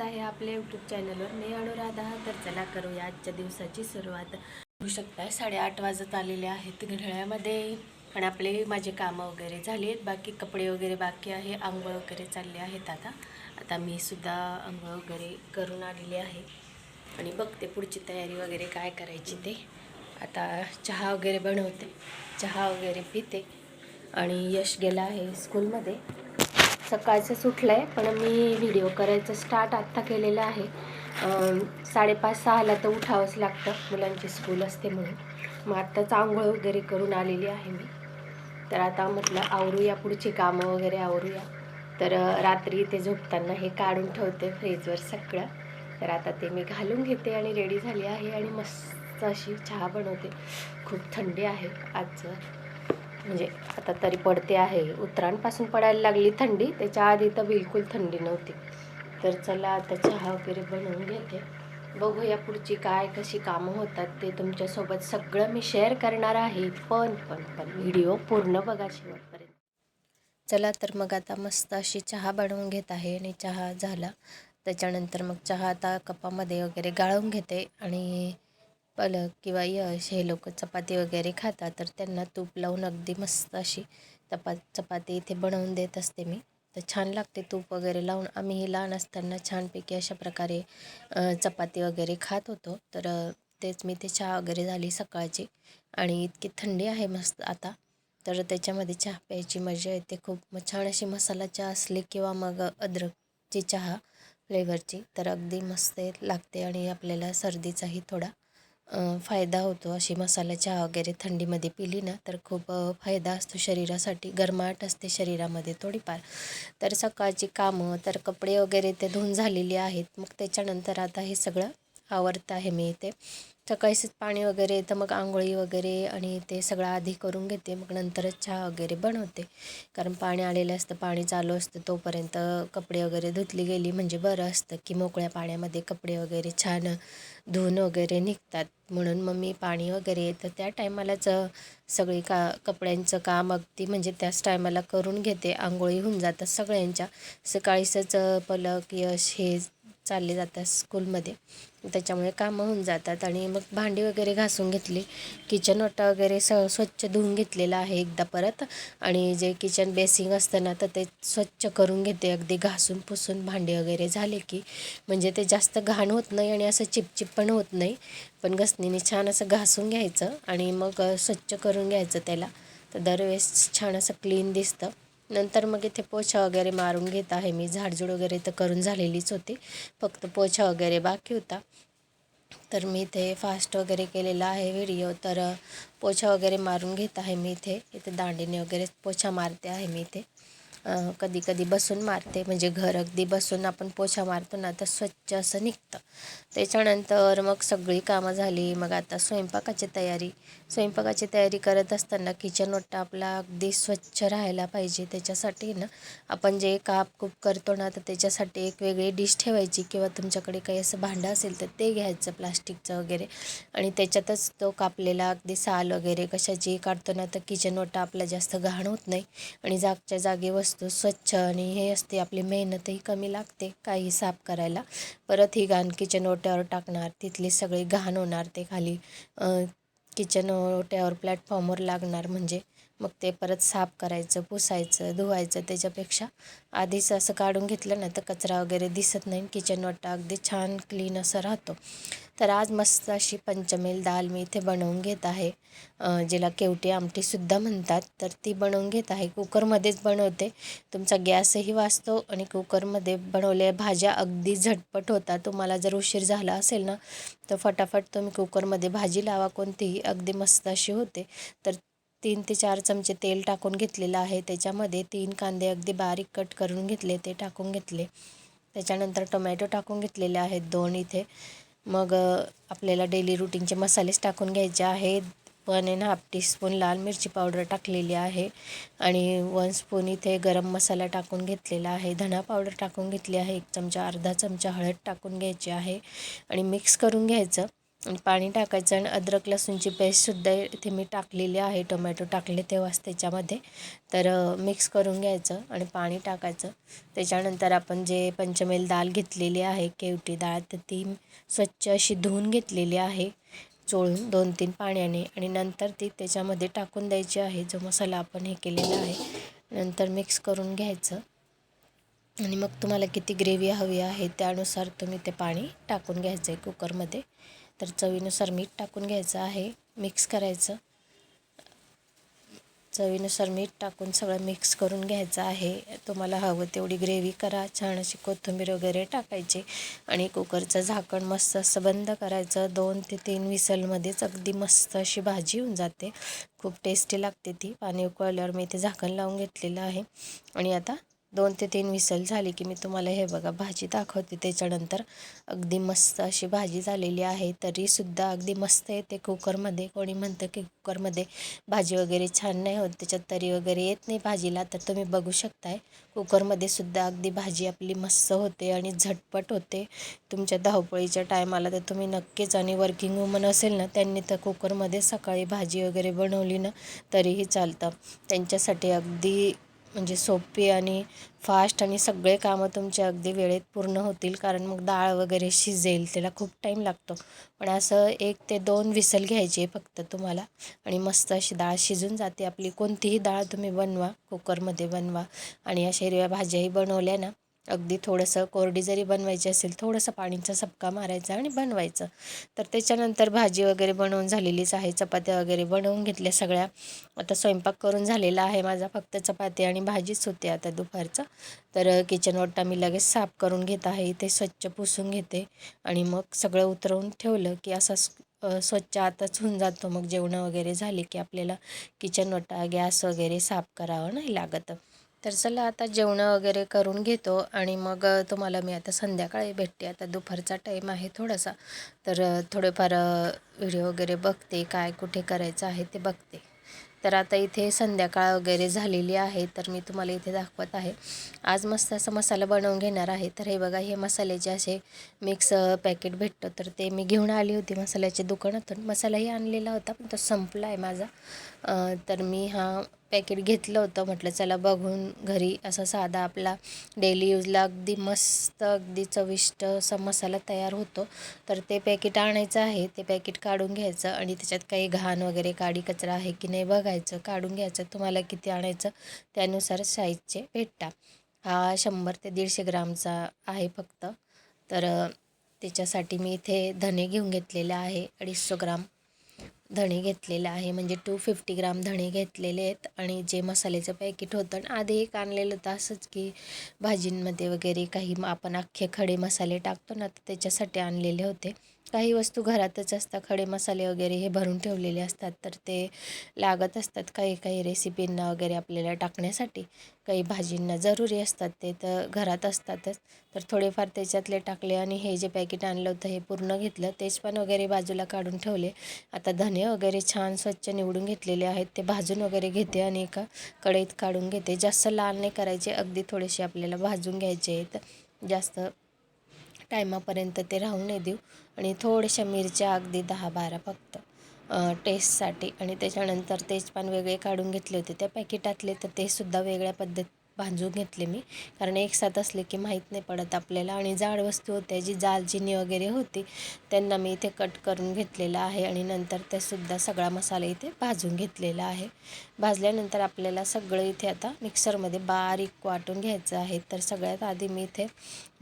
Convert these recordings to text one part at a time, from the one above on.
स्वागत आहे आपल्या यूट्यूब चॅनलवर मी अनुराधा. तर चला करूया आजच्या दिवसाची सुरुवात. होऊ शकताय साडेआठ वाजत आलेले आहेत घड्याळ्यामध्ये पण आपले माझे कामं वगैरे झाली आहेत बाकी कपडे वगैरे बाकी आहे. आंघोळ वगैरे चालले आहेत आता. आता मी सुद्धा आंघोळ वगैरे करून आलेली आहे. आणि बघते पुढची तयारी वगैरे काय करायची ते. आता चहा वगैरे बनवते. चहा वगैरे पिते. आणि यश गेला आहे स्कूलमध्ये सकाळचं सुटलं आहे पण मी व्हिडिओ करायचं स्टार्ट आत्ता केलेलं आहे. साडेपाच सहाला तर उठावंच लागतं मुलांची स्कूल असते म्हणून. मग आत्ताच आंघोळ वगैरे करून आलेली आहे मी. तर आता म्हटलं आवरूया पुढची कामं वगैरे आवरूया. तर रात्री ते झोपताना हे काढून ठेवते फ्रीजवर सगळं. तर आता ते मी घालून घेते आणि रेडी झाली आहे आणि मस्त अशी चहा बनवते. खूप थंडी आहे आजचं. म्हणजे आता तरी पडते आहे. उत्तरांपासून पडायला लागली थंडी त्याच्या आधी तर बिलकुल थंडी नव्हती. तर चला आता चहा वगैरे बनवून घेते. बघूया पुढची काय कशी कामं होतात ते तुमच्यासोबत सगळं मी शेअर करणार आहे. पण पण पण व्हिडिओ पूर्ण बघा शेवटपर्यंत. चला तर मग आता मस्त अशी चहा बनवून घेत आहे. आणि चहा झाला. त्याच्यानंतर मग चहा आता कपामध्ये वगैरे गाळून घेते. आणि पलक किंवा यश हे लोक चपाती वगैरे खातात तर त्यांना तूप लावून अगदी मस्त अशी चपा चपाती इथे बनवून देत असते मी. तर छान लागते तूप वगैरे लावून. आम्ही लहान असताना छानपैकी अशा प्रकारे चपाती वगैरे खात होतो. तर तेच मी ते चहा वगैरे झाली सकाळची आणि इतकी थंडी आहे मस्त आता. तर त्याच्यामध्ये चहा प्यायची मजा येते खूप. मग छान अशी मसाला चहा असली किंवा मग अद्रकची चहा फ्लेवरची तर अगदी मस्त लागते आणि आपल्याला सर्दीचाही थोडा फायदा होतो. अशी मसाला चहा वगैरे थंडीमध्ये पिली ना तर खूप फायदा असतो शरीरासाठी. गरमाट असते शरीरामध्ये थोडीफार. तर सकाळची कामं तर कपडे वगैरे ते धुवून झालेली आहेत. मग त्याच्यानंतर आता हे सगळं आवरत आहे मी इथे. सकाळीच पाणी वगैरे येतं मग आंघोळी वगैरे आणि ते सगळं आधी करून घेते. मग नंतरच चहा वगैरे बनवते. कारण पाणी आलेलं असतं पाणी चालू असतं तोपर्यंत कपडे वगैरे धुतली गेली म्हणजे बरं असतं की मोकळ्या पाण्यामध्ये कपडे वगैरे छान धुवून वगैरे निघतात. म्हणून मग मी पाणी वगैरे येतं त्या टायमालाच सगळी का कपड्यांचं काम अगदी म्हणजे त्याच टायमाला करून घेते. आंघोळी होऊन जातात सगळ्यांच्या. सकाळीच पलक यश हे चालले जातात स्कूलमध्ये. त्याच्यामुळे कामं होऊन जातात आणि मग भांडी वगैरे घासून घेतली. किचन ओटा वगैरे स स्वच्छ धुवून घेतलेलं आहे एकदा परत. आणि जे किचन बेसिंग असतं ना तर ते स्वच्छ करून घेते. अगदी घासून पुसून भांडी वगैरे झाले की म्हणजे ते जास्त घाण होत नाही आणि असं चिपचिप पण होत नाही. पण घसणीने छान असं घासून घ्यायचं आणि मग स्वच्छ करून घ्यायचं त्याला. तर दरवेळेस छान असं क्लीन दिसतं. नंतर मग इथे पोछा वगैरे मारून घेत आहे मी. झाडझूड वगैरे तर करून झालेलीच होती. फक्त पोछा वगैरे बाकी होता. तर मी इथे फास्ट वगैरे केलेला आहे व्हिडिओ तर पोछा वगैरे मारून घेत आहे मी इथे. इथे दांडीने वगैरे पोछा मारते आहे मी इथे. कधी कधी बसून मारते. म्हणजे घर अगदी बसून आपण पोछा मारतो ना तर स्वच्छ असं निघतं. त्याच्यानंतर मग सगळी कामं झाली. मग आता स्वयंपाकाची तयारी. स्वयंपाकाची तयारी करत असताना किचन ओटा आपला अगदी स्वच्छ राहायला पाहिजे. त्याच्यासाठी ना आपण जे काप कूप करतो ना तर त्याच्यासाठी एक वेगळी डिश ठेवायची किंवा तुमच्याकडे काही असं भांडं असेल तर ते घ्यायचं प्लास्टिकचं वगैरे. आणि त्याच्यातच तो कापलेला अगदी साल वगैरे कशाची काढतो ना तर किचन ओटा आपला जास्त घाण होत नाही. आणि जागच्या जागी असतं स्वच्छ आणि हे असते आपली मेहनतही कमी लागते काही साफ करायला. परत ही घाण किचन ओट्यावर टाकणार तिथली सगळी घाण होणार ते खाली. किचन ओट्यावर प्लॅटफॉर्मवर लागणार म्हणजे मग ते परत साफ करायचं पुसायचं धुवायचं त्याच्यापेक्षा. आधीच असं काढून घेतलं ना तर कचरा वगैरे दिसत नाही. किचन ओटा अगदी छान क्लीन असं राहतो. तर आज मस्त अशी पंचमेल दाल मी इथे बनवून घेत आहे. जिला केवटी आमटीसुद्धा म्हणतात. तर ती बनवून घेत आहे. कुकरमध्येच बनवते. तुमचा गॅसही वाचतो आणि कुकरमध्ये बनवलेल्या भाज्या अगदी झटपट होतात. तुम्हाला जर उशीर झाला असेल ना तर फटाफट तुम्ही कुकरमध्ये भाजी लावा. कोणतीही अगदी मस्त अशी होते. तर तीन ते चार चमचे तेल टाकून घेतलेलं आहे. त्याच्यामध्ये तीन कांदे अगदी बारीक कट करून घेतले ते टाकून घेतले. त्याच्यानंतर टोमॅटो टाकून घेतलेले आहेत दोन इथे. मग आपल्याला डेली रुटीनचे मसालेच टाकून घ्यायचे आहेत. वन अँड हाफ टीस्पून लाल मिरची पावडर टाकलेली आहे. आणि वन स्पून इथे गरम मसाला टाकून घेतलेला आहे. धना पावडर टाकून घेतली आहे. एक चमचा अर्धा चमचा हळद टाकून घ्यायची आहे. आणि मिक्स करून घ्यायचं. पाणी टाकायचं आणि अद्रक लसूणची पेस्टसुद्धा इथे मी टाकलेली आहे टोमॅटो टाकले तेव्हाच त्याच्यामध्ये. तर मिक्स करून घ्यायचं आणि पाणी टाकायचं. त्याच्यानंतर आपण जे पंचमेल दाल घेतलेली आहे केवटी डाळ तर ती स्वच्छ अशी धुवून घेतलेली आहे चोळून दोन तीन पाण्याने. आणि नंतर ती त्याच्यामध्ये टाकून द्यायची आहे जो मसाला आपण हे केलेला आहे. नंतर मिक्स करून घ्यायचं. आणि मग तुम्हाला किती ग्रेव्ही हवी आहे त्यानुसार तुम्ही ते पाणी टाकून घ्यायचं आहे कुकरमध्ये तर चवीनुसार मीठ टाकून घ्यायचं आहे मिक्स करायचं. चवीनुसार मीठ टाकून सगळं मिक्स करून घ्यायचं आहे. तुम्हाला हवं तेवढी ग्रेव्ही करा छान अशी कोथिंबीर वगैरे टाकायची आणि कुकरचं झाकण मस्त असं बंद करायचं. दोन ते तीन विसलमध्येच अगदी मस्त अशी भाजी होऊन जाते. खूप टेस्टी लागते ती. पाणी उकळल्यावर मी इथे झाकण लावून घेतलेलं आहे. आणि आता दोन ते तीन विसल झाली की मी तुम्हाला हे बघा भाजी दाखवते. त्याच्यानंतर अगदी मस्त अशी भाजी झालेली आहे. तरीसुद्धा अगदी मस्त येते कुकरमध्ये. कोणी म्हणतं की कुकरमध्ये भाजी वगैरे छान नाही होत त्याच्यात तरी वगैरे येत नाही भाजीला. तर तुम्ही बघू शकताय. कुकरमध्ये सुद्धा अगदी भाजी आपली मस्त होते आणि झटपट होते. तुमच्या धावपळीच्या टायमाला तर तुम्ही नक्कीच आणि वर्किंग वुमन असेल ना त्यांनी तर कुकरमध्ये सकाळी भाजी वगैरे बनवली ना तरीही चालतं. त्यांच्यासाठी अगदी म्हणजे सोपी आणि फास्ट आणि सगळे कामं तुमचे अगदी वेळेत पूर्ण होतील कारण मग डाळ वगैरे शिजेल त्याला खूप टाईम लागतो. पण असं एक ते दोन विसल घ्यायचे फक्त तुम्हाला. आणि मस्त अशी डाळ शिजून जाते. आपली कोणतीही डाळ तुम्ही बनवा कुकरमध्ये बनवा आणि अशा हिरव्या भाज्याही बनवल्या ना अगदी थोडंसं कोरडी जरी बनवायची असेल थोडंसं पाणीचा सपका मारायचा आणि बनवायचं. तर त्याच्यानंतर भाजी वगैरे बनवून झालेलीच आहे चपात्या वगैरे बनवून घेतल्या सगळ्या. आता स्वयंपाक करून झालेला आहे माझा फक्त चपाती आणि भाजीच होते आता दुपारचं. तर किचन ओटा मी लगेच साफ करून घेत आहे इथे स्वच्छ पुसून घेते आणि मग सगळं उतरवून ठेवलं की असं स्वच्छ आताच होऊन जातो. मग जेवणं वगैरे झाली की आपल्याला किचन ओटा गॅस वगैरे साफ करावं नाही लागत. तर चला आता जेवणं वगैरे करून घेतो आणि मग तुम्हाला मी आता संध्याकाळी भेटते. आता दुपारचा टाईम आहे थोडासा. तर थोडेफार व्हिडिओ वगैरे बघते काय कुठे करायचं आहे ते बघते. तर आता इथे संध्याकाळ वगैरे झालेली आहे तर मी तुम्हाला इथे दाखवत आहे. आज मस्त असं मसाला बनवून घेणार आहे. तर हे बघा हे मसाल्याचे असे मिक्स पॅकेट भेटतं तर ते मी घेऊन आली होती मसाल्याच्या दुकानातून. मसालाही आणलेला होता पण तो संपला आहे माझा. तर मी हा पॅकेट घेतलं होतं. म्हटलं चला बघून घरी असा साधा आपला डेली यूजला अगदी मस्त अगदी चविष्ट असा मसाला तयार होतो. तर ते पॅकेट आणायचं आहे. ते पॅकेट काढून घ्यायचं आणि त्याच्यात काही घाण वगैरे काडी कचरा आहे की नाही बघायचं काढून घ्यायचं. तुम्हाला किती आणायचं त्यानुसार साईजचे भेटता. हा शंभर ते दीडशे ग्रामचा आहे फक्त. तर त्याच्यासाठी मी इथे धने घेऊन घेतलेले आहे. अडीचशे ग्राम धणे घेतलेलं आहे. म्हणजे टू फिफ्टी ग्राम धणे घेतलेले आहेत आणि जे मसाल्याचं पॅकेट होतं आधी एक आणलेलं होतं असंच की भाजींमध्ये वगैरे काही आपण अख्खे खडे मसाले टाकतो ना तर त्याच्यासाठी आणलेले होते. काही वस्तू घरातच असतात. खडे मसाले वगैरे हे भरून ठेवलेले असतात. तर ते लागत असतात काही काही रेसिपींना वगैरे आपल्याला टाकण्यासाठी. काही भाजींना जरुरी असतात ते तर घरात असतातच. तर थोडेफार त्याच्यातले टाकले आणि हे जे पॅकेट आणलं होतं हे पूर्ण घेतलं. तेच पण वगैरे बाजूला काढून ठेवले. आता धने वगैरे छान स्वच्छ निवडून घेतलेले आहेत. ते भाजून वगैरे घेते आणि एका कढईत काढून घेते. जास्त लाल नाही करायचे. अगदी थोडेसे आपल्याला भाजून घ्यायचे आहेत. जास्त टायमापर्यंत ते राहू नाही देऊ. आणि थोड्याशा मिरच्या अगदी दहा बारा फक्त टेस्टसाठी आणि त्याच्यानंतर तेजपान वेगळे काढून घेतले होते. त्या पॅकेटातले तर ते सुद्धा वेगळ्या पद्धत भाजून घेतले मी. कारण एक साथ असले की माहीत नाही पडत आपल्याला. आणि जाड वस्तू होत्या जी जालजिनी वगैरे होती त्यांना मी इथे कट करून घेतलेलं आहे. आणि नंतर ते सुद्धा सगळा मसाला इथे भाजून घेतलेला आहे. भाजल्यानंतर आपल्याला सगळं इथे आता मिक्सरमध्ये बारीक वाटून घ्यायचं आहे. तर सगळ्यात आधी मी इथे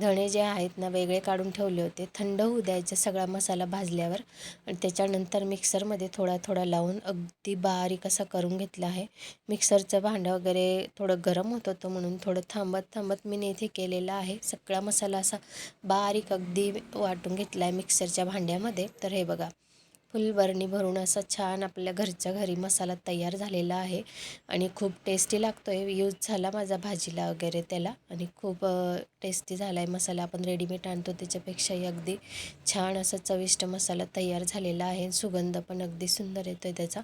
धणे जे आहेत ना वेगळे काढून ठेवले होते. थंड होऊ द्यायचे सगळा मसाला भाजल्यावर. आणि त्याच्यानंतर मिक्सरमध्ये थोडा थोडा लावून अगदी बारीक असा करून घेतला आहे. मिक्सरचं भांडं वगैरे थोडं गरम होत. होतं म्हणून थोडं थांबत थांबत मी इथे केलेला आहे. सगळा मसाला असा बारीक अगदी वाटून घेतला आहे मिक्सरच्या भांड्यामध्ये. तर हे बघा. फुलबरणी भरून असा छान आपल्या घरच्या घरी मसाला तयार झालेला आहे. आणि खूप टेस्टी लागतो आहे यूज झाला माझा भाजीला वगैरे त्याला. आणि खूप टेस्टी झाला आहे मसाला. आपण रेडीमेड आणतो त्याच्यापेक्षाही अगदी छान असा चविष्ट मसाला तयार झालेला आहे. सुगंध पण अगदी सुंदर येतो आहे त्याचा.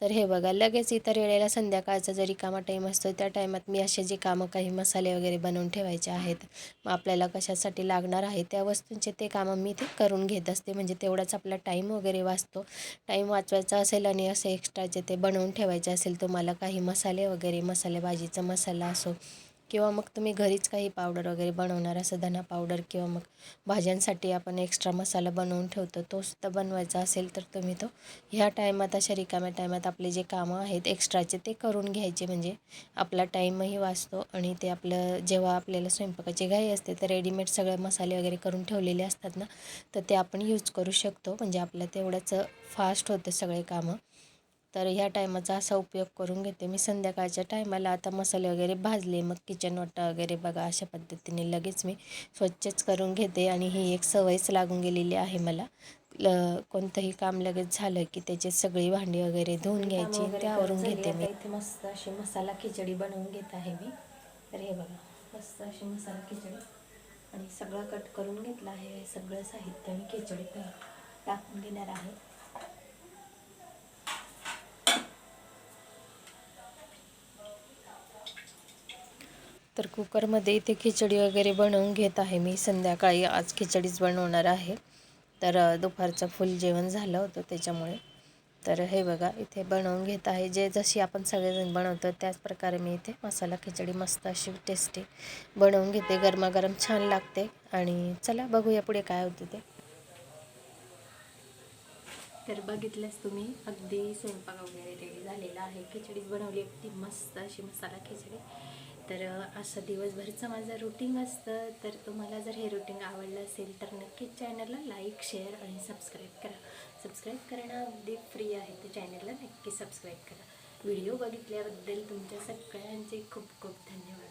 तर हे बघा लगेच इतर वेळेला संध्याकाळचा जरी कामा टाईम असतो त्या टायमात मी असे जे कामं काही मसाले वगैरे बनवून ठेवायचे आहेत मग आपल्याला कशासाठी लागणार आहे त्या वस्तूंचे ते कामं मी ते करून घेत असते. म्हणजे तेवढाच आपला टाईम वगैरे वाचतो. टाईम वाचवायचा असेल आणि असं एक्स्ट्राचे ते बनवून ठेवायचे असेल तुम्हाला काही मसाले वगैरे मसाले भाजीचा मसाला असो किंवा मग तुम्ही घरीच काही पावडर वगैरे बनवणार असं धना पावडर किंवा मग भाज्यांसाठी आपण एक्स्ट्रा मसाला बनवून ठेवतो तो सुद्धा बनवायचा असेल तर तुम्ही तो ह्या टायमात अशा रिकाम्या टायमात आपले जे कामं आहेत एक्स्ट्राचे ते करून घ्यायचे. म्हणजे आपला टाईमही वाचतो आणि ते आपलं जेव्हा आपल्याला स्वयंपाकाची घाई असते तर रेडीमेड सगळे मसाले वगैरे करून ठेवलेले असतात ना तर ते आपण यूज करू शकतो. म्हणजे आपलं तेवढंच फास्ट होतं सगळे कामं. तर ह्या टायमाचा असा उपयोग करून घेते मी. संध्याकाळच्या टायमाला आता मसाले वगैरे भाजले मग किचन वाटा वगैरे बघा अशा पद्धतीने लगेच मी स्वच्छच करून घेते आणि ही एक सवयच लागून गेलेली आहे मला. ल कोणतंही काम लगेच झालं की त्याची सगळी भांडी वगैरे धुवून घ्यायची त्यावरून घेते मी. इथे मस्त अशी मसाला खिचडी बनवून घेत आहे मी. तर हे बघा मस्त अशी मसाला खिचडी. आणि सगळं कट करून घेतलं आहे. सगळं साहित्य मी खिचडीत टाकून घेणार आहे. तर कुकरमध्ये इथे खिचडी वगैरे बनवून घेत आहे मी. संध्याकाळी आज खिचडीच बनवणार आहे. तर दुपारचं फुल जेवण झालं होतं त्याच्यामुळे. तर हे बघा इथे बनवून घेत आहे. जे जशी आपण सगळेजण बनवतो त्याच प्रकारे मी इथे मसाला खिचडी मस्त अशी टेस्टी बनवून घेते. गरमागरम छान लागते. आणि चला बघूया पुढे काय होतं ते. तर बघितलंच तुम्ही अगदी स्वयंपाक वगैरे रेडी झालेला आहे. खिचडीच बनवली अगदी मस्त अशी मसाला खिचडी. तर असं दिवसभरचं माझं रुटीन असतं. तर तुम्हाला जर हे रुटीन आवडलं असेल तर नक्कीच चॅनलला लाईक शेअर आणि सबस्क्राईब करा. सबस्क्राईब करणं अगदी फ्री आहे. तर चॅनलला नक्की सबस्क्राईब करा. व्हिडिओ बघितल्याबद्दल तुमच्या सगळ्यांचे खूप खूप धन्यवाद.